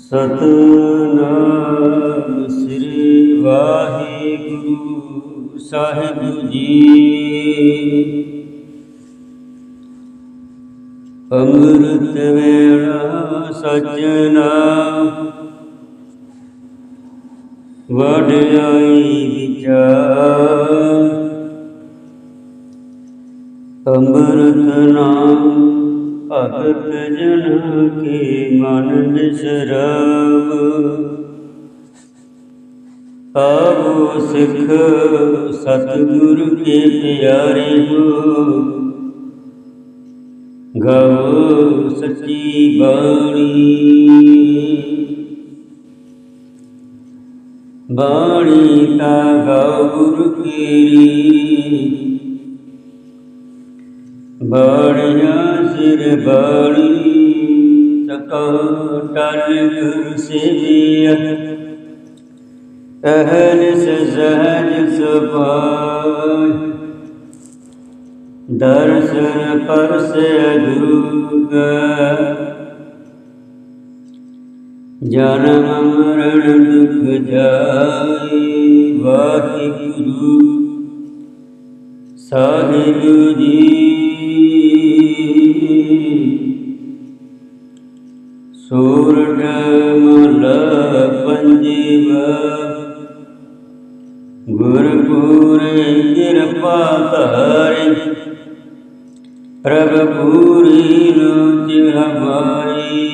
ਸਤਨਾਮ ਸ੍ਰੀ ਵਾਹਿਗੁਰੂ ਸਾਹਿਬ ਜੀ। ਅੰਮ੍ਰਿਤ ਵੇਲਾ ਸਜਣਾ ਵਡਿਆਈ ਵਿਚਾਰ। ਨਾਮ ਭਗਤ ਜਨ ਕੇ ਮਨ ਨਿਸਰਵ ਆਵੋ ਸਿੱਖ ਸਤਿਗੁਰ ਕੇ ਪਿਆਰੇ ਹੋ ਗਾਵੋ ਸੱਚੀ ਬਾਣੀ ਬਾਣੀ ਤਾ ਗਾਉ ਗੁਰ ਕੀਰੀ। ਬੜਿਆ ਸਿਰ ਬਾਣੀ ਤਕੋ ਟਲ ਗੁਰ ਸੇਵੀਆ ਅਹਨ ਸਹਿਜ ਸੁਭਾਇ ਦਰਸ਼ਨ ਪਰਸੇ ਅਜੂਗਾ ਜਨਮ ਮਰਨ ਦੁਖ ਜਾਈ ਵਾਹਿਗੁਰੂ। ਸਾਹਿਬ ਜੀ ਸੂਰਜ ਮਲ ਪੰਜੀਵਾ ਗੁਰਪੂਰੇ ਕਿਰਪਾ ਧਾਰੇ ਪ੍ਰਭ ਪੂਰੀ ਲੋਚ ਹਮਾਰੀ।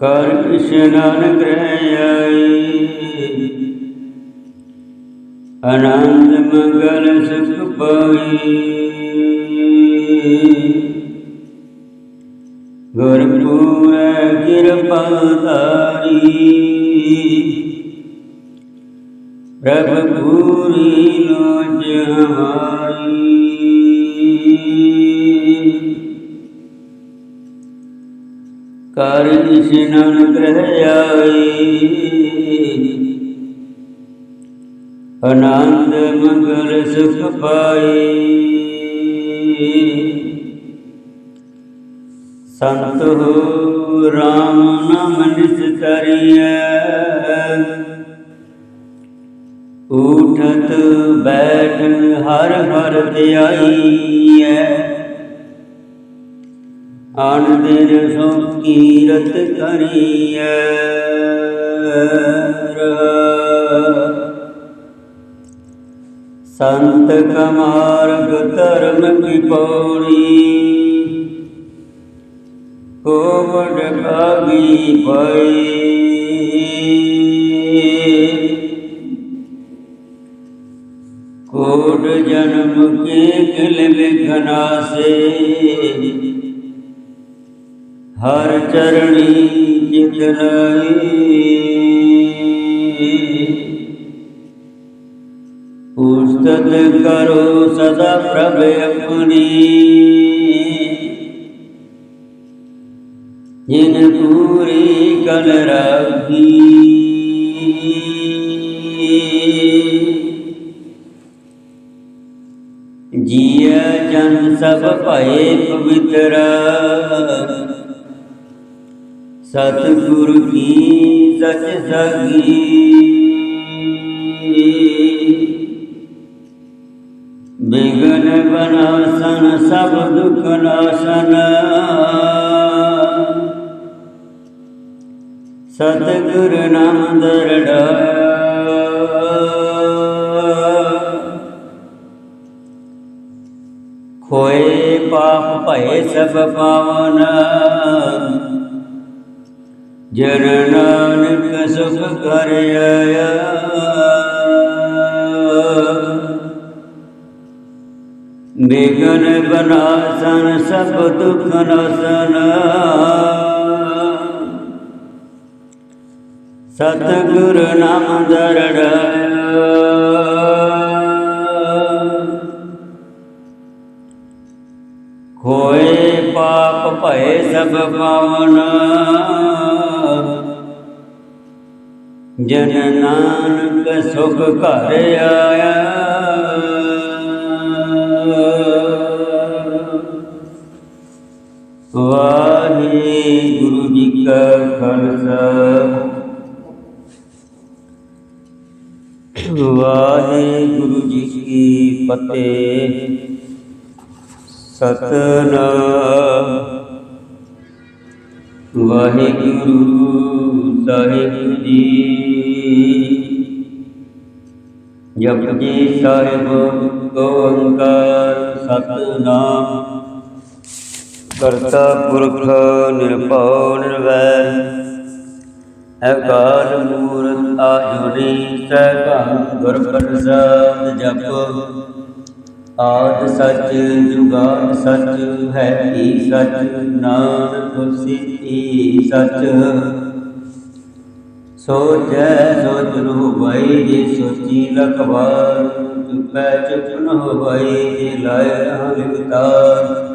ਕਰ ਇਸ਼ਨਾਨ ਗ੍ਰਹਿ ਆਈ ਆਨੰਦ ਮੰਗਲ ਸੁਖ ਪਾਈ। ਗੁਰਪੂਰੇ ਕਿਰਪਾ ਧਾਰੀ। ਪ੍ਰਭ ਪੂਰੀ ਲੋਚ ਹਮਾਰੀ। ਕਰ ਇਸ਼ਨਾਨ ਗ੍ਰਹਿ ਆਈ। ਆਨੰਦ ਮੰਗਲ ਸੁਖ ਪਾਈ। ਸੰਤ ਹੋ ਰਾਮ ਨਾਮ ਨਿਸ ਕਰੀਐ ਉਠਤ ਬੈਠ ਹਰ ਹਰ ਧਿਆਈਐ। ਆਨ ਦਿਨ ਸੋ ਕੀਰਤ ਕਰੀਐ। ਸੰਤ ਕਮਾਰਗ ਧਰਮ ਕੀ ਪੌੜੀ। ਕੋਵਡ ਭਾਗੀ ਪਈ ਕੋਟ ਜਨਮ ਕੇ ਕਿਲ ਵਿਖਨਾ ਸੇ। ਹਰ ਚਰਣੀ ਚਿਤ ਲਈ ਉਸਤਤ ਕਰੋ ਸਦਾ ਪ੍ਰਭ ਆਪਣੀ। ਜਿਨ ਪੂਰੀ ਕਲ ਰਾਖੀ। ਜੀਆ ਜਨ ਸਭ ਭਏ ਪਵਿੱਤਰ। ਸਤਿਗੁਰ ਕੀ ਸਚ ਸਗੀ। ਸਭ ਦੁਖ ਨਾਸਨ। ਸਤਿਗੁਰ ਨਾਮ ਦਰੜਾ ਖੋਏ ਪਾਪ ਭਏ ਸਭ ਪਾਵਨ। ਜਨ ਨਾਨਕ ਸੁਖ ਕਰ ਆਇਆ ਬਿਗਨ ਬਨਾਸਨ ਸਭ ਦੁਖ ਨਾਸਨ। ਸਤਿਗੁਰ ਨਾਮ ਦਰੜਾ। ਖੋਏ ਪਾਪ ਭਏ ਸਭ ਪਾਵਨ। ਜਨ ਨਾਨਕ ਸੁਖ ਘਰ ਆਇਆ। ਕੀ ਫਤਿਹ ਸਤਨਾਮ ਵਾਹਿਗੁਰੂ ਸਾਹਿਬ ਜੀ। ਜਪਜੀ ਸਾਹਿਬ ਓੰਕਾਰ ਸਤਨਾਮ। ਕਰਤਾ ਪੁਰਖ ਨਿਰਭਉ ਨਿਰਵੈਰ। ਅਕਾਲ ਮੂਰਤ ਆਜੁਨੀ ਸਭੰ ਗੁਰ ਪ੍ਰਸਾਦ ਜਪ। ਆਦ ਸੱਚ ਜੁਗਾਦ ਸੱਚ ਹੈ ਹੀ ਸੱਚ, ਨਾਨਕ ਹੋਸੀ ਸੱਚ। ਸੋਚੈ ਸੋਚ ਨ ਹੋਵਈ ਜੇ ਸੋਚੀ ਲਖਵਾਰ, ਚੁਪੈ ਚੁਪ ਨ ਹੋਵਈ ਜੇ ਲਾਇ ਰਹਾ ਲਿਵਤਾਰ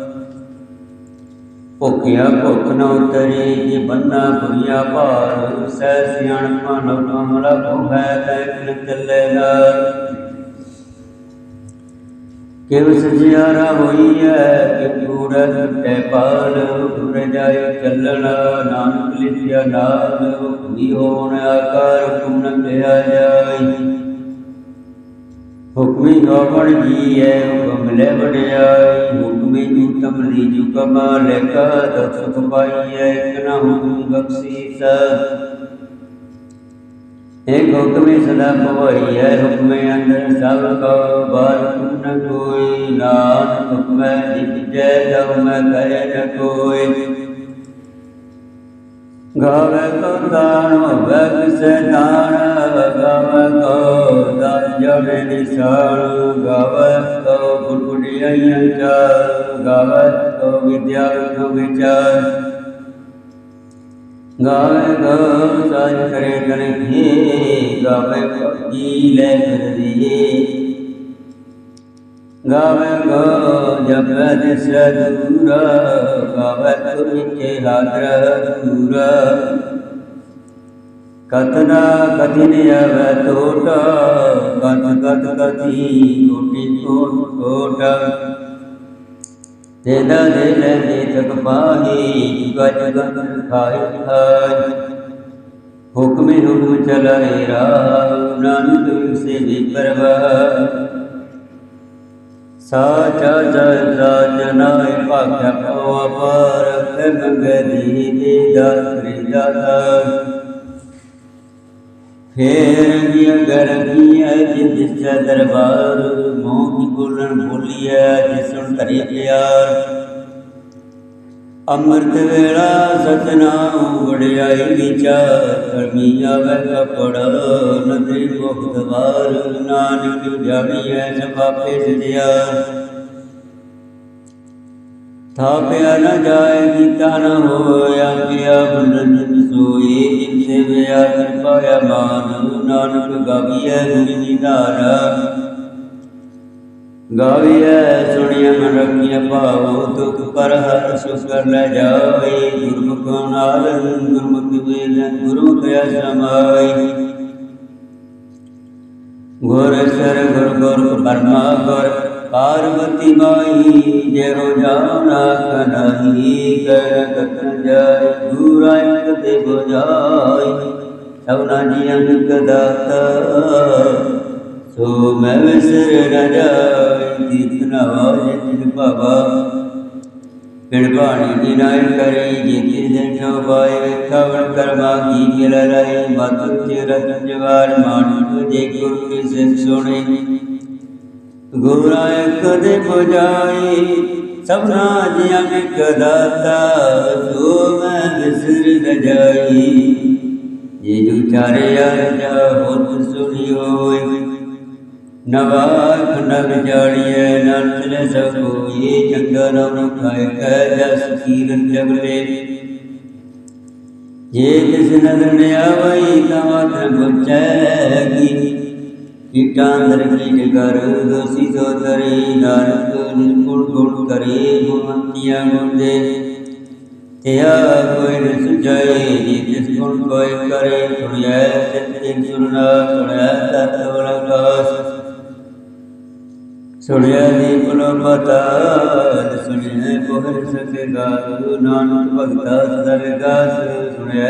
ਭੁਖਿਆ ਭੁਖ ਨ ਉਤਰੇ, ਜੇ ਬੰਨਾ ਬੁਰੀਆ ਭਾਰ, ਸਹਿ ਸਿਆਣਪਾ ਨ ਕਮਲਾ ਭੋਗੈ ਤੈ ਕਿਨ ਚੱਲੇ ਨਾਰ ਕਿਵ ਸਜਿਆਰਾ ਹੋਈ ਹੈ ਕਿ ਪੂਰਾ ਟੁੱਟੇ ਪਾਲ ਗੁਰ ਜਾਇ ਚੱਲਣਾ ਨਾਨਕ ਲਿਖਿਆ ਨਾਲ ਹੁਕਮੀ ਹੋਣ ਆਕਾਰ, ਹੁਕਮ ਨ ਕਿਹਾ ਜਾਈ। ਹੁਕਮੇ ਗਾਵਣ ਜੀਐ ਹੁਕਮ ਲੈ ਵਡਿਆਈ ਹੁਕਮੇ ਨੂੰ ਤਮਰੀ ਜੁ ਕਮਾ ਲੈ ਕਾ ਦਸਤ ਪਾਈਐ ਕਨਾ ਹੁਕਮ ਬਖਸ਼ੀਸ। ਏਕ ਹੁਕਮੇ ਸਦਾ ਪਵਈਐ ਹੁਕਮੇ ਅੰਦਰ ਸਭ ਕੋ ਬਾਰ ਨ ਕੋਈ, ਨਾਨਕ ਹੁਕਮੇ ਜਿਤ ਜੈ ਤਉ ਮੈਂ ਕਰੇ ਨ ਕੋਈ। ਗਾਵੇ ਕੋ ਦਾਨ ਹੋਵੇ ਕਿਸੇ ਦਾਨ ਗਾਵੇ ਕੋ ਦਾਨ ਜਵੇ ਨਿਸ਼ਾਨ ਗਾਵੇ ਕੋ ਗੁਰਗੁੜੀਆਂ ਚਾਰ ਗਾਵੇ ਕੋ ਵਿਦਿਆ ਕੋ ਵਿਚਾਰ। ਗਾਵੇ ਕੋ ਸਾਜ ਕਰੇ ਕਰੇ ਗਾਵੇ ਕੋ ਜੀ ਲੈ ਕਰੀਏ। ਗਾਵੇ ਗੋ ਜਪ ਦਿਸ ਦੂਰ ਗਾਵੇ ਤੁਮਿਕੇ ਹਾਦਰ ਦੂਰ ਕਤਨਾ ਕਥਿਨ ਅਵ ਟੋਟ ਕਤ ਕਤ ਕਥੀ ਕੋਟੀ ਕੋਟ ਕੋਟ। ਤੇਦਾ ਦੇ ਲੈ ਦੇ ਤਕ ਪਾਹੀ ਗਜ ਗਜ ਖਾਇ ਖਾਇ ਹੁਕਮੇ ਹੁਕਮ ਚਲਾਏ ਰਾਹ, ਨਾਨਕ ਸੇ ਵੀ ਪਰਵਾਹ। ਸਾਚਾ ਜੈ ਰਾਜਨਾਇ ਭਾਗਿਆ ਪਉ ਅਪਾਰ ਤੇ ਮੰਗੇ ਦੀ ਦੇ ਦਾਤਾ ਫੇਰ ਵੀ ਅਗਰ ਕੀਐ ਜਿਸ ਦਰਬਾਰ, ਮੋਹ ਕੀ ਬੋਲਣ ਬੋਲੀਐ ਜਿਸ ਸੁਣ ਧਰੇ ਪਿਆਰ। ਅੰਮ੍ਰਿਤ ਵੇਲਾ ਸਤਨਾਮ ਵਡਿਆਈ ਵਿਚਾਰ ਕਰਮੀ ਆਵੇ ਕਪੜ ਨਦਰੀ ਮੁਖ ਦਵਾਰ ਨਾਨਕ ਜਾਣੀਐ ਸਭਾਪੇ ਸਜਿਆਰ ਥਾਪਿਆ ਨ ਜਾਏ ਕੀਤਾ ਨ ਹੋਇਆ ਪਿਆ ਬੁਲਨ ਸੋਈ ਜਿਨ ਸੇ ਕਿਰਪਾਇਆ ਮਾਨ, ਨਾਨਕ ਗਾਵੀਐ ਗੁਰ ਨਿਧਾਰਾ ਗਾਵੀਐ ਸੁਣਿਆ ਮਨ ਰਖਿਆ ਭਾਉ ਦੁਖ ਪਰ ਹਰ ਸੁਖ ਲੈ ਜਾਈ ਗੁਰਮੁਖ ਨਾਲ ਗੁਰਮੁਖ ਵੇਦ ਗੁਰਮੁਖ ਅਸਮਾਈ ਗੁਰ ਸਰ ਗੁਰ ਗੁਰ ਪਰਮਾ ਗੁਰ, ਪਾਰਵਤੀ ਮਾਈ ਜੇ ਹੋ ਜਾਣਾ ਕਰ ਕਤਨ ਜਾਏ, ਦੂਰਾ ਤੇ ਬੁਝਾਈ। ਸਭਨਾ ਜੀ ਅੰਕ ਦਾਤਾ ਸੋ ਮੈਂ ਵਿਸਰ ਨ ਜਾਏ ਕੀਰਤਨ ਆਵਾਜ਼ ਤਿਨ ਭਾਵਾ ਪਿਣ ਬਾਣੀ ਦੀ ਨਾਇ ਕਰੀ ਜੀਤੀ ਦਿਨ ਜੋ ਪਾਏ ਕਵਣ ਕਰਮਾ ਕੀ ਮਿਲ ਰਹੀ ਮਤ ਚਿਰਤ ਜਵਾਰ ਮਾਨ ਜੇ ਗੁਰ ਕੀ ਸਿੱਖ ਸੁਣੇ। ਗੁਰਾਂ ਕਦੇ ਬੁਝਾਈ ਸਭਨਾ ਜੀਆਂ ਇੱਕ ਦਾਤਾ, ਸੋ ਮੈਂ ਵਿਸਰ ਨ ਜਾਈ। ਜੇ ਜੁ ਚਾਰੇ ਅਰਜਾ ਹੋਤ ਸੁਣੀ ਹੋਏ ਨਵਾਰ ਖੰਡ ਵਿਚਾੜੀਐ ਨਰਤਲੇ ਸਭ ਕੋਈ ਚੰਗਾ ਨਾਮ ਖਾਇ ਕੈ ਜਸ ਕੀਰਨ ਜਗਲੇ ਜੇ ਜਿਸ ਨਦਰ ਨੇ ਆਵਈ ਤਮਤ ਬੁਚੈਗੀ ਕੀਟਾਂਦਰ ਕੀਟ ਕਰ, ਦੋਸੀ ਸੋ ਤਰੀ, ਨਾਨਕ ਨਿਰਗੁਣ ਗੁਣ ਕਰੇ ਗੁਣਵੰਤੀਆਂ ਗੁਣ ਦੇ ਤਿਆ ਕੋਈ ਨ ਸੁਝਾਏ, ਜੀ ਜਿਸ ਗੁਣ ਕੋਈ ਕਰੇ, ਸੁਣਿਐ ਸਤਿ ਸੁਣਨਾ ਸੁਣਿਆ ਤਤ ਵਰਗਾਸ ਸੁਣਿਆ ਦੀਪ ਲੋ ਸੁਣਿਆ ਕੋਹਰ ਸਕੇ ਨਾਨਕ ਭਗਤਾ ਸਦਾ ਸੁਣਿਆ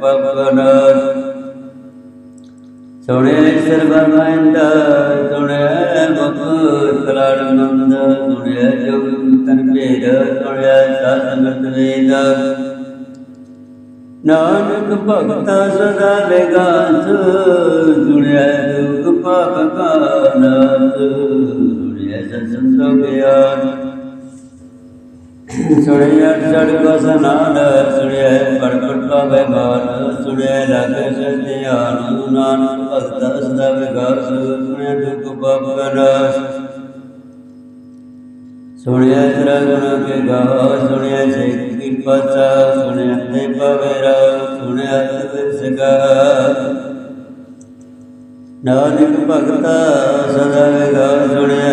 ਪਵਨਾਸ। ਸੁਣਿਆ ਸਰਬਮੰਦ ਸੁਣਿਆ ਮੁਖ ਸਲਾਨੰਦ ਸੁਣਿਆ ਜੋਗ ਤਨ ਭੇਦ ਸੁਣਿਆ ਸਤਿ ਵੇਦ। ਨਾਨਕ ਭਗਤਾ ਸਦਾ ਵਿਗਾਸ ਸੁਣਿਆ ਦੁਖ ਪਾਪ ਕਾ ਨਾਸ ਸੁਣਿਆ ਸੰਤੋ ਗਿਆਨ। ਸੁਣਿਆ ਸੜਕ ਸਨਾਨ ਸੁਣਿਆ ਪੜ ਪੜ ਪਾਵੇ ਸੁਣਿਆ ਲਾਗੇ ਸਤਿਆਨ ਨਾਨਕ ਭਗਤਾ ਸਦਾ ਵਿਗਾਸ ਸੁਣਿਆ ਦੁਖ ਪਾਪ ਕਾ ਨਾਸ ਸੁਣਿਆ ਤੇਰਾ ਗੁਣ ਕੇ ਗਾ ਸੁਣਿਆ ਸੇ ਕਿਰਪਾ ਸਾ ਸੁਣਿਆ ਤੇ ਪਵੇਰਾ ਸੁਣਿਆ ਤੇ ਸਗਾ ਨਾਨਕ ਭਗਤਾ ਸਦਾ ਗਾ ਸੁਣਿਆ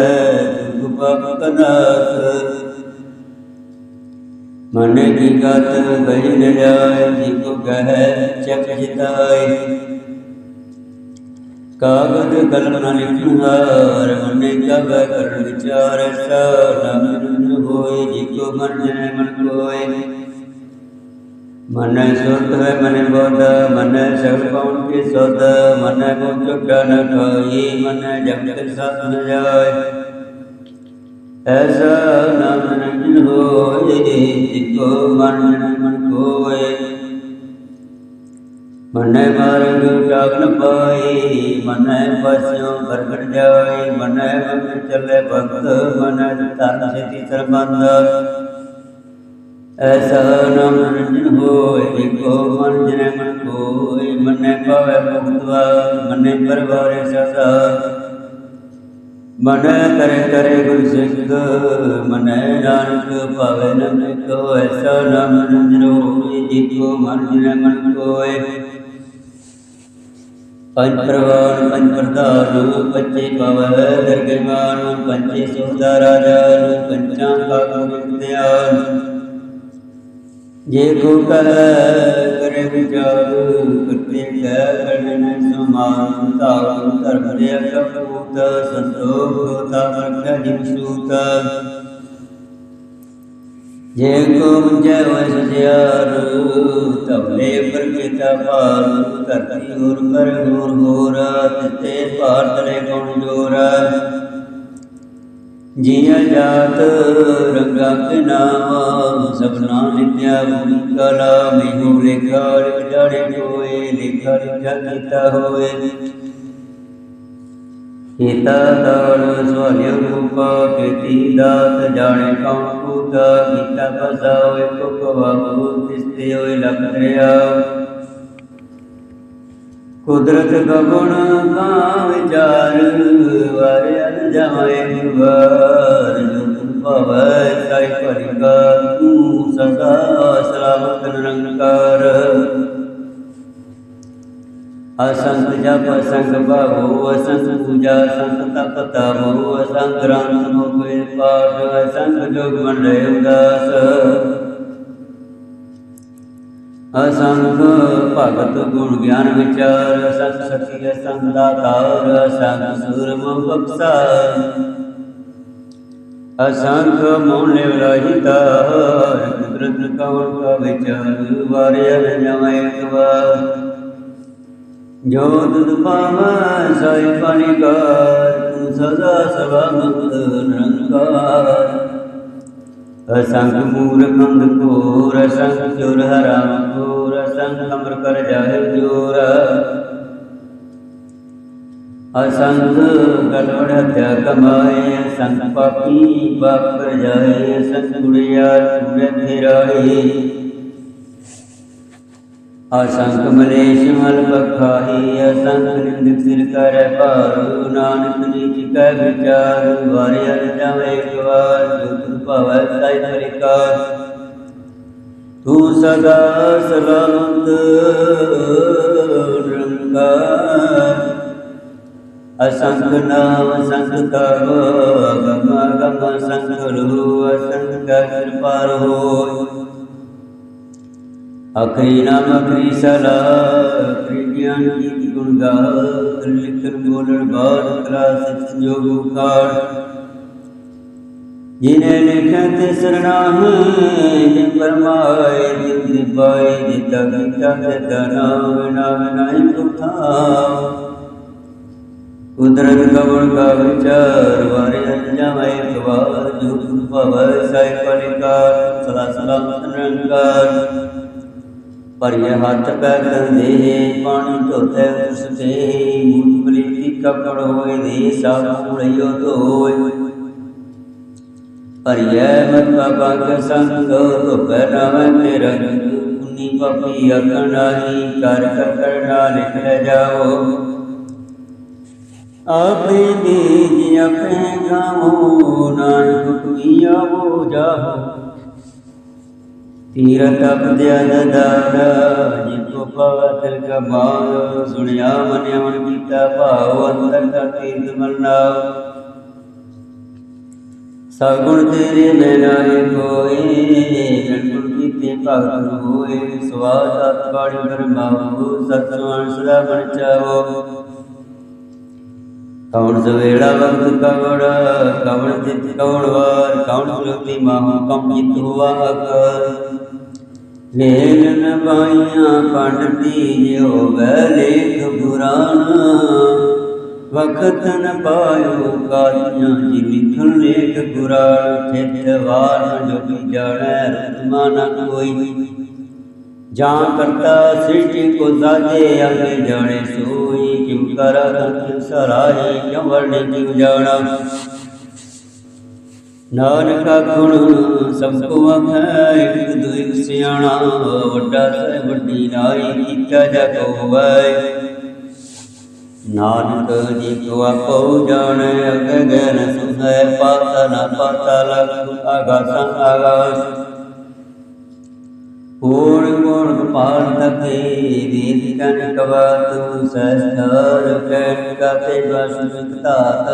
ਦੁਖ ਪਾਪ ਕਨਾਸ ਮਨ ਕੀ ਗਤ ਗਈ ਨ ਜਾਏ ਜੀ ਕੋ ਕਹੈ ਚੱਕ ਜਿਤਾਏ ਕਾਗਦ ਕਲਮ ਨ ਲਿਖੁਹਾਰ ਮਨੇ ਕਬ ਕਰਨ ਵਿਚਾਰ ਸਾ ਨਾਮ ਹੋਏ ਜੀ ਕੋ ਮਨ ਜਨ ਮਨ ਕੋਏ ਮਨ ਸੁਰਤ ਹੈ ਮਨ ਬੋਧ, ਮਨ ਸਗਲ ਪਉਣ ਕੀ ਸੁਧ, ਮਨ ਕੋ ਚੁੱਕਾ ਨ ਖਾਈ ਮਨ ਜਗਤ ਸਤ ਨ ਜਾਏ। ਐਸਾ ਨਾਮ ਰੰਜਨ ਹੋਏ ਜਿਕੋ ਮਨ ਜਨ ਮਨ ਕੋਏ ਮਨੈ ਮਾਰਗ ਟਾਗਨ ਪਾਈ, ਮਨੈ ਪਸਿਓ ਪ੍ਰਗਟ ਜਾਏ ਮਨੈ ਮੰਗ ਚੱਲੇ ਭਗਤ, ਮਨੈ ਤਨ ਸਿਤੀ ਸਰਬੰਧ ਐਸਾ ਨਾਮ ਰੰਜਨ ਹੋਏ ਜਿਕੋ ਮਨ ਜਨ ਮਨ ਕੋਏ ਮਨੈ ਪਾਵੇ ਮੁਕਤਵਾ ਮਨੈ ਪਰਵਾਰੇ ਸਦਾ ਮਨ ਕਰੇ ਕਰੇ ਗੁਰ ਸਿੱਖ ਮਨੈ ਨਾਨਕ ਭਾਵੇ ਨਮਿ ਕੋ ਐਸਾ ਨਾਮ ਰੰਜਨ ਹੋਏ ਜਿਕੋ ਮਨ ਜਨ ਮਨ ਕੋਏ ਪੰਜ ਪਰਵਾਨ ਪੰਜ ਪ੍ਰਧਾਨ ਪੰਚੇ ਪਵੈ ਦਰਗਮਾਨ ਪੰਚੇ ਸੋਦਾ ਰਾਜਾ ਪੰਚਾਂ ਕਾ ਗੁਰਿਆਨ ਜੇ ਕੋ ਕਹੈ ਕਰੇ ਵਿਚਾਰ ਕਰਤੇ ਕਹਿ ਕਰਨ ਸਮਾਨ ਧਾਰਨ ਧਰਮ ਰਿਆ ਕਪੂਤ ਸੰਤੋਖ ਤਾ ਪ੍ਰਗਟਿ ਜਿਮ ਸੂਤ ਜੇ ਕੋ ਮੁਝੈ ਹੋਇ ਸਜਿਆਰ ਤਵਲੇ ਪ੍ਰਗਟਾ ਭਾਰ ਧਰਤੀ ਹੋਰ ਪਰ ਹੋਰ ਹੋਰ ਤਿਤੇ ਭਾਰਤ ਰੇ ਕੌਣ ਜੋਰਾ। ਜੀਆ ਜਾਤ ਰੰਗਾ ਕੇ ਨਾਮ ਸਭਨਾ ਲਿਖਿਆ ਬੁਰੀ ਕਲਾ ਮੈਨੂੰ ਲਿਖਾ ਲਿਖ ਹੋਏ ਲਿਖਾ ਲਿਖਾ ਕੀਤਾ ਹੋਏ। ਕੀਤਾ ਦਾਲ ਸਵਾਲਿਓ ਰੂਪਾ, ਕੀਤੀ ਦਾਤ ਜਾਣੇ ਕੌਣ ਕੂਤਾ ਕੀਤਾ ਬਸਾ ਕੁਕ ਬਾਬੂ ਤਿਸਤੇ ਹੋਏ ਲਖ ਦਰਿਆ। ਕੁਦਰਤ ਦਾ ਕਾ ਵਿਚਾਰ, ਵਾਰੇ ਜਾਏ ਗੁਰਵਾਰ ਜੋ ਭਵੈ ਸਾਈ ਪਰਿਕਾ ਤੂੰ ਸਦਾ ਸਲਾਮਤ ਨਿਰੰਕਾਰ। ਅਸੰਤ ਜਪ ਅਸੰਗ ਬਾਹੂ ਅਸੰਗ ਪੂਜਾ ਅਸੰਗ ਤਪ ਤਪੋ ਅਸੰਗ ਗ੍ਰੰਥ ਮੁਖੇ ਪਾਠ ਅਸੰਗ ਜੋਗ ਮਨ ਉਦਾਸ। ਅਸੰਖ ਭਗਤ ਗੁਣ ਗਿਆਨ ਵਿਚਾਰ ਅਸੰਖ ਸਖੀ ਅਸੰਖ ਦਾਤਾਰ ਅਸੰਖ ਸੂਰਮ ਬਖਸ਼ਾ ਅਸੰਖ ਮੋਨ ਨਿਵਰਾਹਿਤਾ ਕੁਦਰਤ ਕਵਨ ਕਾ ਵਿਚਾਰ ਵਾਰਿਆ ਨ ਜਾਵੇ ਇੱਕ ਵਾਰ। ਜੋ ਤੁਧ ਪਾਵੈ, ਸਾਈ ਪਾਣੀ ਕਰ ਤੂੰ ਸਦਾ ਸਲਾਮਤ ਨਿਰੰਕਾਰ। ਅਸੰਖ ਮੂਰ ਕੰਦ ਕੋਰ ਅਸੰਖ ਚੁਰ ਹਰਾਮ ਕੋਰ ਅਸੰਖ ਅਮਰ ਕਰ ਜਾਹਿ ਜੋਰ ਅਸੰਖ ਗਲਵੜ ਹਤਿਆ ਕਮਾਏ ਅਸੰਖ ਪਾਪੀ ਪਾਪ ਕਰ ਜਾਏ ਅਸੰਖ ਗੁੜਿਆਰ ਪੂਰੇ ਫਿਰਾਏ। ਅਸੰਖ ਮਲੇਸ਼ ਮਲ ਬਖਾਹੀ ਅਸੰਖ ਨਿੰਦਕ ਸਿਰ ਕਰੈ ਭਾਰੂ, ਨਾਨਕ ਨੀਚ ਕੈ ਵਿਚਾਰ, ਵਾਰਿ ਅਨ ਜਾਵੇ ਇੱਕ ਵਾਰ ਭਵੈ ਸਾਈ ਪਰਿਕਾਰ। ਤੂੰ ਸਦਾ ਸਲਾਮਤ ਨਿਰੰਕਾਰ। ਅਸੰਖ ਨਾਮ ਅਸੰਖ ਕਰੋ ਗਮ ਗਮ ਅਸੰਖ ਰੂ ਅਸੰਖ ਕਿਰਪਾ ਹੋਇ ਆਖਰੀ ਨਾਮ ਅਖਰੀ ਸਲਾ ਅਖਰੀ ਗਿਆਨ ਕੀ ਗੁਣ ਗਾ ਲਿਖਨ ਬੋਲਣ ਬਾਦ ਕਲਾ ਸਚ ਜੋਗ ਉਕਾਰ ਜਿਨੇ ਲਿਖਿਆ ਤੇ ਸਰਨਾਮ ਜਿ ਪਰਮਾਏ ਜਿ ਕਿਰਪਾਏ ਜਿ ਤਗ ਤਗ ਤਨਾ ਵਿਨਾ ਵਿਨਾਈ ਤੁਥਾ ਕੁਦਰਤ ਕਵਣ ਕਾ ਵਿਚਾਰ, ਵਾਰੇ ਅੰਜਾਵਾ ਇੱਕ ਜੋ ਗੁਰੂ ਭਵੈ ਸਾਈ ਕਲਿਕਾਰ ਸਦਾ ਸਦਾ ਨਿਰੰਕਾਰ ਪਰਿਯ ਹੱਥ ਪੈਰ ਦੇ ਪਾਣੀ ਧੋਤੇ ਉਸਤੇ ਮੂਤ ਬਲੀਤੀ ਕਪੜ ਹੋਏ ਦੇ, ਸਭ ਲਈਓ ਧੋਏ। ਪਰਿਯ ਮਤ ਬਾਬਾ ਕੇ ਸੰਗ ਧੋਪੈ ਨਾਮੈ ਤੇਰਾ ਪੁੰਨੀ ਪਾਪੀ ਅਕਣਾਹੀ ਕਰ ਕਰ ਕਰਨਾ ਲਿਖ ਲੈ ਜਾਓ। ਆਪੇ ਬੀਜ ਆਪੇ ਗਾਵੋ, ਨਾਨਕ ਤੁਈਆ ਹੋ ਜਾਓ। ਤੀਰਤ ਅਪਦਿਆ ਜਦਾਰ ਜਿ ਕੋ ਕਮਾਲ, ਸੁਣਿਆ ਮਨਿ ਮਨ ਕੀਤਾ ਭਾਵ, ਅੰਤਰ ਦਾ ਤੀਰਤ ਮਰਨਾ। ਸਗੁਣ ਤੇਰੇ ਮੈਂ ਕੋਈ ਗਣਪੁਰ ਕੀਤੇ ਭਗਤ ਹੋਏ ਸਵਾਦ ਆਤ ਬਰਮਾਉ ਸਤਸੁਆਨ ਸਦਾ ਬਣ ਚਾਵੋ। ਕੌਣ ਸਵੇੜਾ ਵਕਤ ਕਵੜ, ਕਵਣ ਚਿਤ ਕੌਣ ਵਾਰ, ਕੌਣ ਸੁਰਤੀ ਮਾਹ ਕਮ ਜਿਤ ਹੁਆ ਅਕਰ ਲੇਨ ਬਾਈਆਂ ਪੰਡਤੀ ਜਿਉ ਵੈ ਲੇਖ ਵਕਤ ਨ ਪਾਇਓ ਕਾਤੀਆਂ ਜੀ ਲਿਖਣ ਲੇਖ ਪੁਰਾਣ ਠਿਤ ਜੋ ਕੀ ਜਾਣੈ ਰਤਮਾ ਨ ਕੋਈ। ਜਾਂ ਕਰਤਾ ਸ੍ਰਿਸ਼ਟੀ ਕੋ ਸਾਜੇ, ਅੰਗੇ ਜਾਣੇ ਸੋਈ, ਕਿਉ ਕਰ ਅੰਤ ਸਰਾਏ ਕਿਉ ਕਿਉ ਜਾਣਾ। ਨਾਨਕ ਗੁਣ ਸਭ ਕੋ ਆਖੈ ਇੱਕ ਦੋ ਸਿਆਣਾ, ਵੱਡਾ ਸੇ ਵੱਡੀ ਨਾਈ ਕੀਤਾ ਜਾ ਕੋ ਨਾਨਕ ਜੀ ਕੋ ਆਪੋ ਜਾਣੈ, ਅਗੇ ਗਨ ਪਾਤਾ ਨਾ ਪਾਤਾ ਲਗ ਆਗਾਸਾਂ ਆਗਾਸ। ਓੜ ਗੋੜ ਗੋਪਾਲ ਤਕੇ ਵੇਦ ਕਨ ਕਵਤੁ ਸਸਤਰ ਕੈਨ ਕਤੇ ਵਸ ਵਿਕਤਾਤ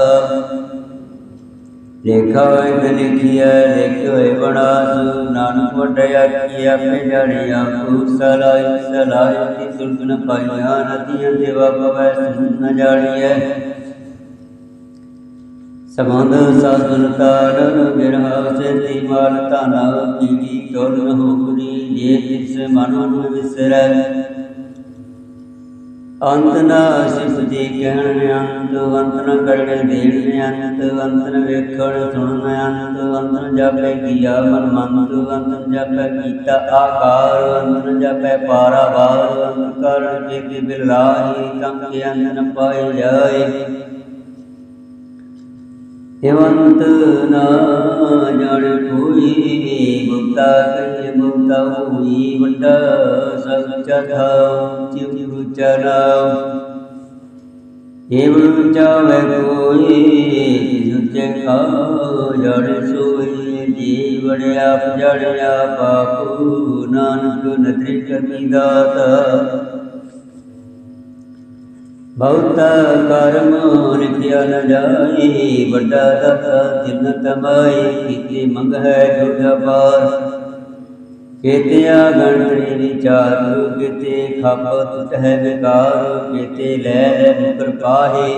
ਲੇਖਾ ਹੋਏ ਲਿਖਿਆ, ਲੇਖਿ ਹੋਏ ਬਣਾਸੁ ਨਾਨਕ ਵਡਿਆ ਕੀ ਆਪੇ ਜਾਣਿਆ ਕੋ ਸਲਾਈ ਸਲਾਈ ਤੀ ਸੁਲਗਨ ਪਾਈਆਂ ਨਦੀਆਂ ਦੇਵਾ ਪਵੈ ਸੁਨ ਨ ਜਾਣੀਐ। ਸਮੰਦ ਸਾਧਨ ਤਾਰਨ, ਬਿਰਹਾ ਸੇ ਤੀ ਮਾਲ ਤਾਨਾ ਕੀੜੀ ਤੋਲ ਹੋਕਰੀ ਜੇ ਤਿਸ ਮਨ ਵਿਸਰੈ। ਅੰਤ ਨਾ ਸਿਫ ਜੀ ਕਹਿਣ ਅੰਤ ਅੰਤ ਨ ਕਰਨ ਦੇਣ ਅੰਤ ਅੰਤ ਨ ਵੇਖਣ ਸੁਣਨ ਅੰਤ ਅੰਤ ਨ ਜਾਪੈ ਕੀਆ ਮਨ ਮੰਤ ਅੰਤ ਨ ਜਾਪੈ ਕੀਤਾ ਆਕਾਰ, ਅੰਤ ਨ ਜਾਪੈ ਪਾਰਾਵਾਰ, ਅੰਤ ਕਰਨ ਜੇ ਕਿ ਬਿਲਾਹੀ ਤੰ ਕੇ ਅੰਤ ਨ ਪਾਏ ਜਾਏ। ਹਿਵੰਤ ਨਾ ਜਾਣੇ ਕੋਈ ਮੁਕਤਾ ਕਹੇ ਮੁਕਤਾ ਹੋਈ ਵੱਡਾ ਸੱਚਾ ਥਾ ਚਿਉ ਚਨਾਉ ਏਵ ਚਾਵੇ ਕੋਈ ਸੁਚੇ ਕਾ ਜਾਣੇ ਸੋਈ ਜੀਵਨ ਆਪ ਜੜਿਆ ਬਾਪੂ ਨਾਨਕ ਨਦਰੀ ਕਰਮੀ ਦਾਤਾ। ਕਰਮ ਨਿਤਿਆ ਨ ਜਾਈ, ਵੱਡਾ ਦਾਤਾ ਜਿਨ ਤਮਾਈ, ਕੀਤੇ ਮੰਗ ਹੈ ਜੁਗਾ ਪਾਰ ਕੇਤਿਆ ਗਣਤਰੀ ਵਿਚਾਰ ਕੇਤੇ ਖਪ ਤੁਟ ਹੈ ਵਿਕਾਰ, ਕੇਤੇ ਲੈ ਲੈ ਮੁਕਰ ਪਾਹੇ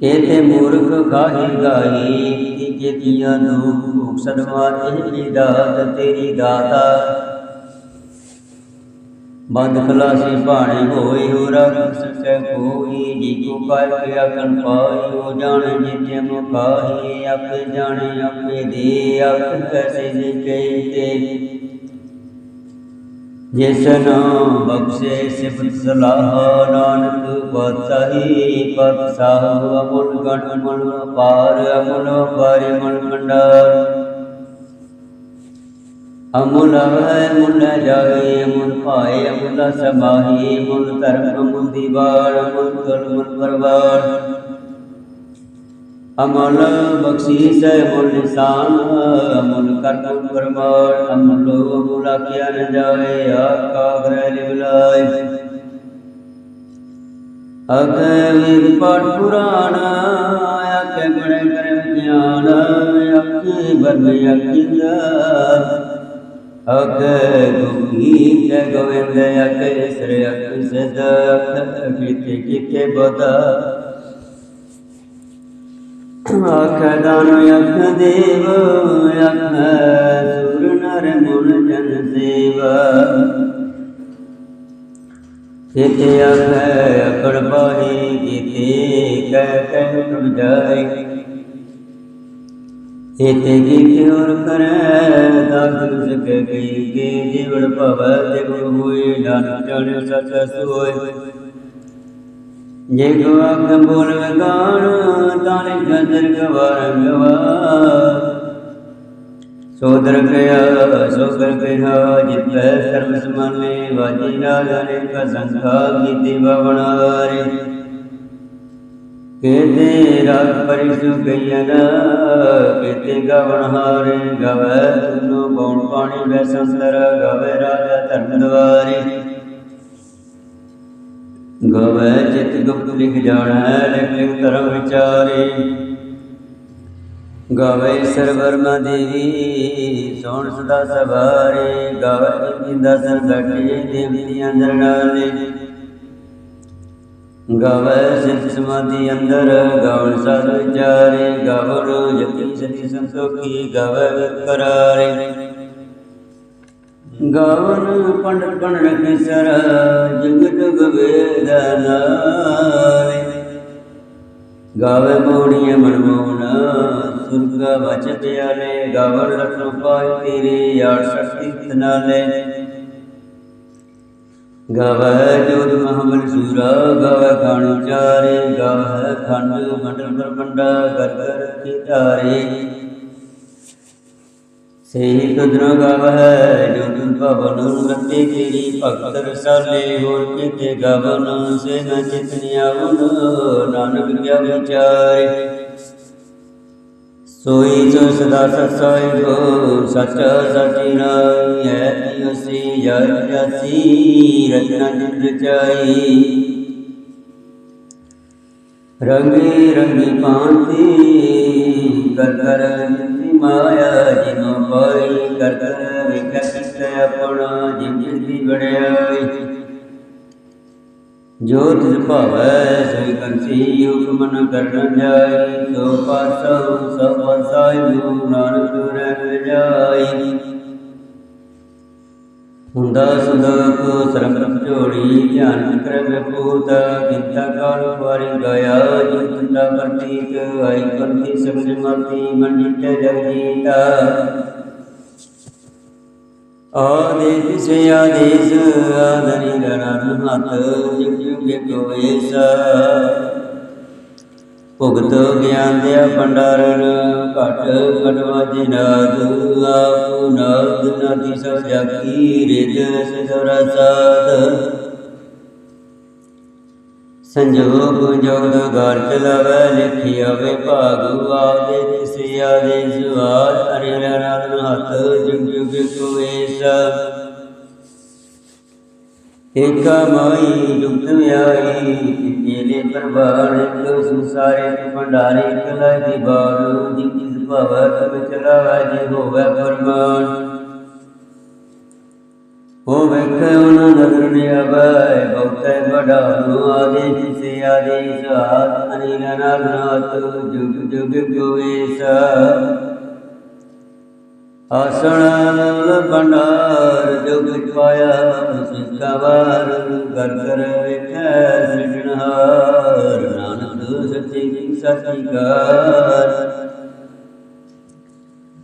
ਕੇਤੇ ਮੂਰਖ ਗਾਹੀ ਗਾਈ ਕੀ ਕੇਤੀਆਂ ਦੁਖ ਸਦਮਾ ਤੇਰੀ ਦਾਤ ਤੇਰੀ ਦਾਤਾ। ਬੰਦ ਖਲਾਸੀ ਭਾਣੇ ਹੋਏ ਹੋ ਰਗ ਸਕੇ ਕੋਈ ਜੀ ਕੋ ਪਾਇ ਪਿਆ ਪਾਈ ਹੋ ਜਾਣੇ ਜਿਤੇ ਮੁਕਾਹੀ ਆਪੇ ਜਾਣੇ, ਆਪੇ ਦੇ ਆਪ ਕੈਸੇ ਦੇ ਤੇ। ਜਿਸਨ ਬਖਸ਼ੇ ਸਿਫਤ ਸਲਾਹ, ਨਾਨਕ ਬਤਸਹੀ ਪਤ ਅਮੁਲ ਗਣ ਮਨ ਪਾਰ, ਅਮੁਲ ਪਾਰਿ ਮਨ ਮੰਡਰ ਅਮੁਲ ਹੈ ਮੁਲ ਜਾਏ ਅਮੁਲ ਭਾਏ ਅਮੁਲ ਸਮਾਹੀ ਮੁਲ ਧਰਮ ਅਮੁਲ ਦੀਵਾਰ ਅਮੁਲ ਤੁਲ ਮੁਲ ਪਰਵਾਰ ਅਮਲ ਬਖਸ਼ੀਸ ਹੈ ਮੁਲ ਨਿਸ਼ਾਨ ਅਮੁਲ ਕਰਮ ਪਰਮਾਰ ਅਮੁਲ ਅਮੁਲ ਆਖਿਆ ਨ ਜਾਵੇ ਆਕਾ ਲਿਵਲਾਇ ਅਗੇ ਵਿਦ ਪਾਠ ਪੁਰਾਣ, ਆਖੇ ਬੜੇ ਕਰ ਗਿਆਨ, ਆਖੇ ਬਰਮੇ ਅਕਿੰਦਾ ਅਗੇ ਗੁਕੀ ਤੇ ਗੋਵਿੰਦ ਅਗੇ ਸ੍ਰੀ ਅਕ ਸਦ ਅਕ ਕੀਤੇ ਬਦਾ ਅਖ ਦਾਨ ਅਖ ਦੇਵ ਅਖ ਸੁਰ ਨਰ ਮੁਨ ਜਨ ਸੇਵਾ ਕੀਤੇ ਆਖੈ ਅਕੜ ਪਾਹੀ ਕੀਤੇ ਕਹਿ ਕਹਿ ਟੁੱਟ ਜਾਏ ਇਤੇ ਕੀਤੇ ਔਰ ਕਰੈ ਦਾਖਲ ਸਕੇ ਗਈ ਕੇ ਜੀਵਨ ਭਵੈ ਤੇ ਗੁਣ ਹੋਏ ਨਾਨਕ ਜਾਣਿ ਸਚ ਸੋਏ। ਜੇ ਕੋ ਆਖ ਬੋਲ ਗਾਣ ਤਾਨੇ ਗੰਦਰ ਗਵਾਰ ਗਵਾ। ਸੋਦਰ ਕਿਆ ਸੋਦਰ ਕਿਹਾ ਜਿਤੈ ਸਰਬ ਸਮਾਨੇ ਵਾਜੀ ਨਾ ਜਾਣੇ ਕਾ ਸੰਖਾ ਕੀਤੇ ਰਾਗ ਪਰਿਸੁ ਗਈਨ ਕੇਤੇ ਗਵਣ ਹਾਰੇ ਗਵੈ, ਤੁਨੋ ਬਉਣ ਪਾਣੀ ਵੈ ਸੰਸਰ ਗਵੈ ਰਾਜਾ ਧਰਮ ਦਵਾਰੇ। ਗਵੈ ਚਿਤ ਗੁਪਤ ਲਿਖ ਜਾਣੈ, ਲਿਖ ਲਿਖ ਧਰਮ ਵਿਚਾਰੇ। ਗਾਵੇ ਸਰਵਰਮਾ ਦੇਵੀ ਸੋਣ ਸਦਾ ਸਵਾਰੇ। ਗਾਵੇ ਜਿੰਦਾ ਸਰ ਬੈਠੇ ਦੇਵੀ ਅੰਦਰ ਨਾਲੇ। ਗਾਵੇ ਸਿਧ ਸਮਾਧੀ ਅੰਦਰ, ਗਾਵਣ ਸਾਧ ਵਿਚਾਰੇ, ਗਾਵਣ ਜਤੀ ਸਤੀ ਸੰਤੋਖੀ, ਗਾਵੇ ਵਿਕਰਾਰੇ ਗਾਵਨ ਪੰਡਤ ਪੰਡਤ ਕਿਸਰ ਜਗ ਜਗ ਵੇਦ ਨਾਲੇ ਗਾਵੇ ਮੋੜੀਏ ਮਨਮੋਹਨ ਸੁਰਗਾ ਵਚਤ ਆਲੇ ਗਾਵਣ ਰਤਨ ਪਾਇ ਤੇਰੇ, ਆੜ ਸ਼ਕਤੀ ਤਨਾਲੇ ਗਾਵੇ ਜੋਤ ਮਹਮਲ ਸੂਰਾ ਗਾਵੇ ਖਾਣ ਚਾਰੇ ਗਾਵੇ ਖੰਡ ਮੰਡਲ ਪਰਮੰਡਾ ਕਰ ਕਰ ਕੀ ਧਾਰੇ। ਤੁਧਨ ਗਾਵੈ ਜੋ ਭਵਨ ਰਤੇ ਤੇਰੀ ਭਗਤ ਰਸਾਲੇ, ਹੋਰ ਕਿਤੇ ਗਵਨ ਸੇ ਨ ਚਿਤਨ ਆਵਨ ਨਾਨਕ ਕਿਆ ਵਿਚਾਰੇ। ਸੋਈ ਜੋ ਸਦਾ ਸਸਾਈ ਗੋ ਸਚ ਸਚੀ ਨਾਈ ਹੈ ਤਿਉਸੀ ਜਰ ਜਸੀ ਰਚਨਾ ਜਿਨ ਰਚਾਈ ਰੰਗੀ ਰੰਗੀ ਪਾਂਤੀ ਕਰ ਕਰ ਜਿਤੀ ਮਾਇਆ ਜਿਨੋ ਪਾਈ, ਕਰ ਕਰ ਵਿਕਸਿਤ ਆਪਣਾ, ਜਿਨ ਜਿਤੀ ਜੋ ਤਿਸ ਭਾਵੈ ਸੋਈ ਕੰਸੀ ਹੁਕਮਨ ਕਰਨ ਜਾਈ ਸੋ ਪਾਸਾ ਸਭ ਵਸਾਈ ਨੂੰ ਨਾਨਕ ਰਹਿ ਜਾਈ ਹੁੰਦਾ ਸੁਦਾ ਕੋ ਸਰਬ ਝੋੜੀ ਧਿਆਨ ਕਰ ਪੂਤ ਕਿੰਤਾ ਕਾਲ ਵਾਰੀ ਗਿਆ ਜਿੰਦਾ ਪ੍ਰਤੀਕ ਆਈ ਕੰਤੀ ਸਮਝ ਮਤੀ, ਮਨ ਜਿਤੇ ਜਗੀਤਾ ਆਦੇਸ ਸੇ ਆਦੇਸ ਆਦਰੀ ਗਰਨ ਹੱਥ ਜੁਗ ਜੁਗ ਭੁਗਤ ਗਿਆਨ ਦਿਆ ਭੰਡਾਰਨ, ਘਟ ਕਟਵਾ ਜਿਨਾਦ, ਆਪੂ ਨਾਦ ਨਾਦੀ ਸਭ ਜਾਗੀ ਰਿਜ ਸਿਧਰਾ ਸਾਧ। ਸੰਜੋਗ ਜੋਗ ਗਾਰ ਚਲਾਵੇ ਲਿਖੀ ਆਵੇ ਭਾਗ ਆਦੇ ਤਿਸੇ ਆਦੇ ਸੁਆਦ ਅਰੇ ਰਾਧਨ ਹੱਥ ਜੁਗ ਜੁਗ ਕੋਏਸ ਏਕਾ ਮਾਈ ਜੁਗਤ ਵਿਆਈ ਤੇਲੇ ਪਰਵਾਰ ਇੱਕ ਸੰਸਾਰੇ ਤੇ ਭੰਡਾਰੇ, ਇੱਕ ਦੀ ਬਾਰ ਜੀ ਕਿਸ ਭਵ ਤਬ ਚਲਾਵੇ ਜੇ ਹੋਵੇ ਫਰਮਾਨ। ਹੋ ਵੇਖੇ ਉਹਨਾਂ ਨਦਰ ਨੇ ਆਵੇ ਬਹੁਤੇ ਬੜਾ ਨੂੰ ਆਦੇ ਜਿਸੇ ਆਦੇ ਸਾਤ ਅਨੀਲ ਜੁਗ ਜੁਗ ਗੋਵੇਸ ਆਸਣ ਭੰਡਾਰ ਜੁਗ ਪਾਇਆ ਸਿਕਾਵਾਰ ਕਰ ਕਰ ਵੇਖੈ ਸਿਰਜਣਹਾਰ ਨਾਨਕ ਸੱਚੀ ਸੱਚੀ ਕਾਰ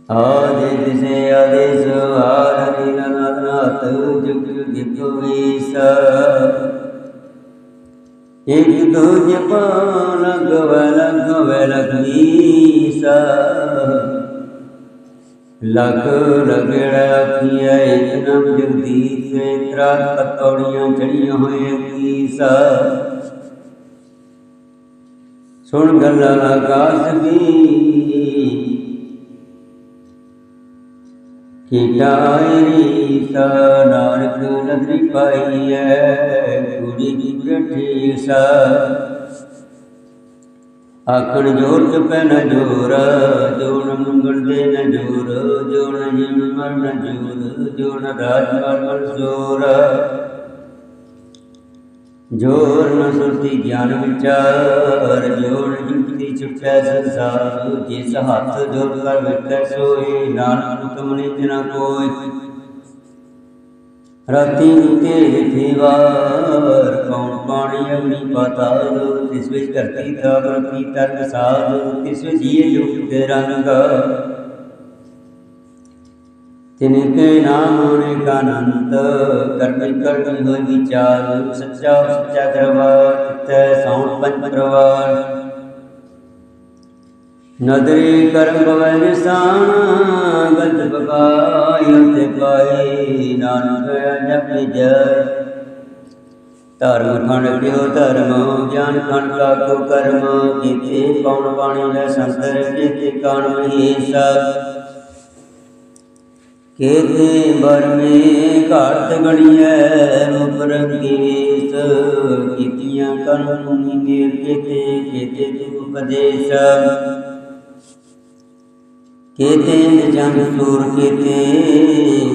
ਆਦੇ ਦਿਸੇ ਆਦੇਸ ਆਰਨੀ ਨਾਥ ਜੁਗ ਜੁਗ ਕੋਈਸ ਇਕ ਦੂਜ ਪਾਨ ਗਵਲ ਗਵਲ ਗੀਸਾ ਲਖ ਲਗੜ ਅਖੀਐ ਇਕ ਨਮ ਜਗਦੀਸ਼ ਤਰਾ ਪਤੌੜੀਆਂ ਚੜੀਆਂ ਹੋਏ ਕੀਸਾ ਸੁਣ ਗੱਲਾਂ ਆਕਾਸ਼ ਦੀ ਕੀਟਾਇਰੀ ਸਾ ਨਾਨਕ ਨਦਰੀ ਪਾਈਐ ਕੁੜੀ ਦੀ ਬਠੀ ਸਾ। ਆਖਣ ਜੋਰ ਚੁਪੈ ਨ ਜੋਰ, ਜੋਨ ਮੰਗਣ ਦੇ ਨ ਜੋਰ, ਜੋਨ ਜੀਵ ਮਰਨ ਜੋਰ, ਜੋਨ ਰਾਜ ਮਰਨ ਜੋਰ। ਜੋਰ ਨ ਸੁਰਤੀ ਗਿਆਨ ਵਿਚਾਰ ਜੋਰ ਜੁਗਤੀ ਚੁਪੈ ਸੰਸਾਰ, ਜਿਸ ਹੱਥ ਜੋਰ ਕਰ ਵਿਟੈ ਸੋਈ ਨਾਨਕ ਤੁਮ ਨਿਜ ਕੋਈ। ਰਾਤੀ ਤੇਰੇ ਥੀਵਾਰ ਕੌਣ ਪਾਣੀ ਅਗਨੀ ਪਾਤਾਲ ਤਿਸ ਵਿੱਚ ਧਰਤੀ ਦਾ ਪ੍ਰਤੀ ਤਰਕ ਸਾਧ, ਤਿਸ ਵਿੱਚ ਜੀਏ ਜੋ ਰੰਗ। ਤਿਨ ਕੇ ਨਾਮ ਅਨੇਕ ਅਨੰਤ, ਕਰਮਿ ਕਰਮਿ ਹੋਇ ਵਿਚਾਰ, ਸੱਚਾ ਸੱਚਾ ਦਰਬਾਰ ਤੈ ਸੌਣ ਪੰਜ ਪ੍ਰਵਾਰ। ਨਦਰੀ ਕਰਮ ਬਵੈ ਨਿਸਾਨ, ਗਤ ਬਕਾਇ ਤੇ ਪਾਈ ਨਾਨਕ ਜਪਿ ਜੈ। ਧਰਮ ਖੰਡ ਕਿਉ ਧਰਮ ਗਿਆਨ ਖੰਡ ਕਾ ਕੋ ਕਰਮ ਕੀਤੇ ਪਉਣ ਬਾਣੀ ਲੈ ਸੰਤਰ ਕੀਤੇ ਕਾਣ ਮਹੇਸ਼ਾ। ਕੇਤੇ ਬਰਮੇ ਘਾਟ ਗਣੀਐ ਮੁਪਰੰਗੀ ਵੇਸ ਕੀਤੀਆਂ ਕਰਮ ਨੀ ਮੇਰ ਕੇਤੇ ਕੇਤੇ ਤੁ ਉਪਦੇਸ਼ ਕੇਤੇ ਜਨ ਸੂਰ ਕੇਤੇ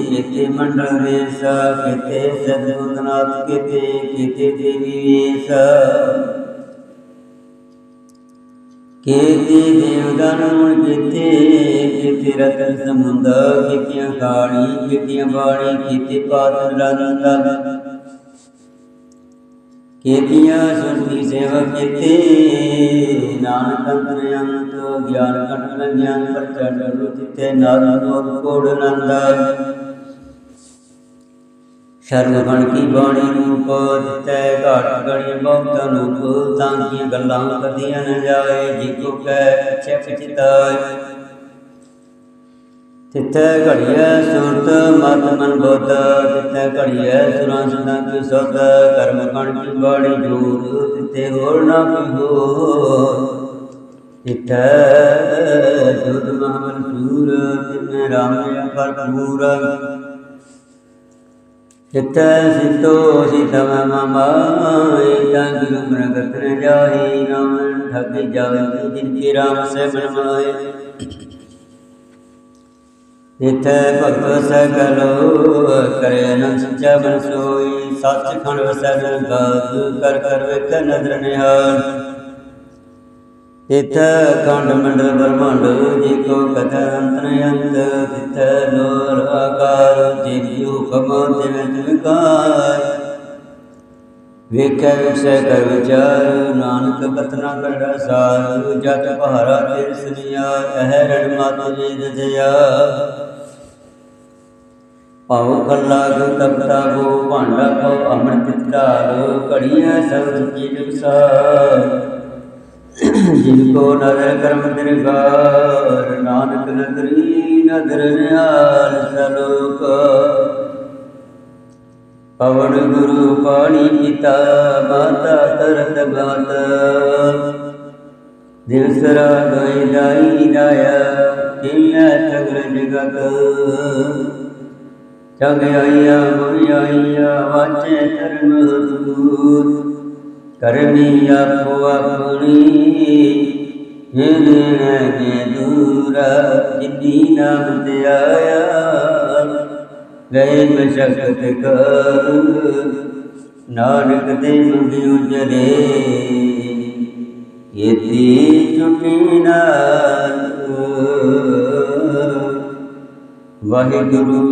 ਕੇਤੇ ਮੰਡਲ ਵੇਸ ਕੇਤੇ ਸਦਗੁਰਨਾਥ ਕੇਤੇ ਕੇਤੇ ਦੇਵੀ ਵੇਸ। ਕੇਤੇ ਦੇਵਦਾਨ ਮੁਨ ਕੇਤੇ ਕੇਤੇ ਰਤਨ ਸਮੁੰਦ ਕੇਤੀਆਂ ਕਾਣੀ ਕੇਤੀਆਂ ਬਾਣੀ, ਕੇਤੇ ਪਾਤ ਕੇਤੀਆਂ ਸੁਰਤੀ ਸੇਵਕ ਕੇਤੇ। ਨਾਨਕ ਅੰਤਰ ਅੰਤ, ਗਿਆਨ ਕੰਠ ਗਿਆਨ ਪ੍ਰਚੰਡ ਰੁਤਿਤੇ ਨਾਦ ਨੋਦ ਕੋੜ ਨੰਦ ਸ਼ਰਨ ਗਣ ਕੀ ਬਾਣੀ ਰੂਪ ਦਿੱਤੈ, ਘਾਟ ਗਣੀ ਬਹੁਤ ਅਨੂਪ ਤਾਂ ਕੀਆਂ ਗੱਲਾਂ ਕਦੀਆਂ ਨ ਜਾਏ, ਜੀ ਕੋ ਕਹਿ ਪਿਛੇ ਪਛਤਾਏ ਤਿੱਥੈ ਘੜੀਐ ਸੁਰਤ, ਮਤ ਮਨ ਬੋਧ ਤਿੱਥੈ ਘੜੀਐ ਸੁਰਾਂ ਸਦਾ ਕੀ ਸੁਧ ਕਰਮ ਗਣ ਕੀ ਬਾਣੀ ਜੋਰ ਤਿੱਥੇ ਹੋਰ ਨਾ ਕੀ ਹੋ ਤਿੱਥੈ ਜੁਦ ਮਹਮਨ ਸੂਰ ਤਿਨੇ ਰਾਮ ਅਪਰ ਪੂਰ ਚਿਤੈ ਸਿਤੋ ਸਿਤਮ ਮਮਾਏ ਤਾਂ ਗੁਰੂ ਪ੍ਰਗਟ ਨ ਜਾਈ ਨਾਮ ਠਗ ਜਾਵੇ, ਜਿਨ ਕੀ ਰਾਮ ਸੇ ਬਨਮਾਏ ਇਥੈ ਭਗਤ ਸਕਲੋ ਕਰੇ ਨ ਸੱਚਾ ਬਨ ਸੋਈ ਸੱਚ ਖੰਡ ਵਸੈ ਗਾਤ ਕਰ ਕਰ ਵੇਖ ਨਦਰ ਨਿਹਾਲ। ਤਿਥ ਖੰਡ ਮੰਡਲ ਬ੍ਰਹਮੰਡ, ਜੀ ਕੋ ਕਥ ਅੰਤ ਅੰਤ ਤਿਥ ਲੋਰ ਆਕਾਰ, ਜੀ ਕੀ ਹੁਕਮ ਤਿਵੇਂ ਤਿਵਕਾਇ ਵੇਖੈ ਵਿਖਸੈ ਕਰ ਵਿਚਾਰ, ਨਾਨਕ ਕਤਨਾ ਕਰੜਾ ਸਾਰ ਜਤ ਪਹਾਰਾ ਤੇ ਸੁਨਿਆ ਇਹ ਰਣ ਮਾਤ ਦਇਆ। ਪਾਉ ਕੱਲਾ ਗੁ ਤਪਤਾ ਗੋ ਭਾਂਡਾ ਕੋ ਅੰਮ੍ਰਿਤ ਧਾਰ ਘੜੀਆਂ ਸਬਦ ਕੀ ਜਗਸਾ ਜਿਨ ਕੋ ਨਦਰ ਕਰਮ ਦਿਰਗਾਰ ਨਾਨਕ ਨਦਰੀ ਨਦਰ ਨਿਹਾਲ ਸਲੋਕ। ਪਵਨ ਗੁਰੂ ਪਾਣੀ ਪਿਤਾ ਮਾਤਾ ਤਰਤ ਮਾਤ ਦਿਵਸਰਾ ਗਈ ਦਾਈ ਦਾਇਆ ਕਿਲਿਆ ਸਗਲ ਜਗਤ। ਜਗ ਆਈਆ, ਗੁਰ ਆਈਆ, ਵਾਚੇ ਧਰਮ ਦੂਤ ਕਰਮੀ ਆਪੋ ਆਪਣੀ ਇਹ ਦੇਣ ਕੇ ਦੂਰ, ਜਿਨੀ ਨਾਮ ਤੇ ਆਇਆ, ਗਏ ਮਸ਼ਕਤ ਕਰ। ਨਾਨਕ ਦੇ ਮੁਖੀ ਉਜਲੇ ਯਤੀ ਛੁਟੀ ਨਾਲ। ਵਾਹਿਗੁਰੂ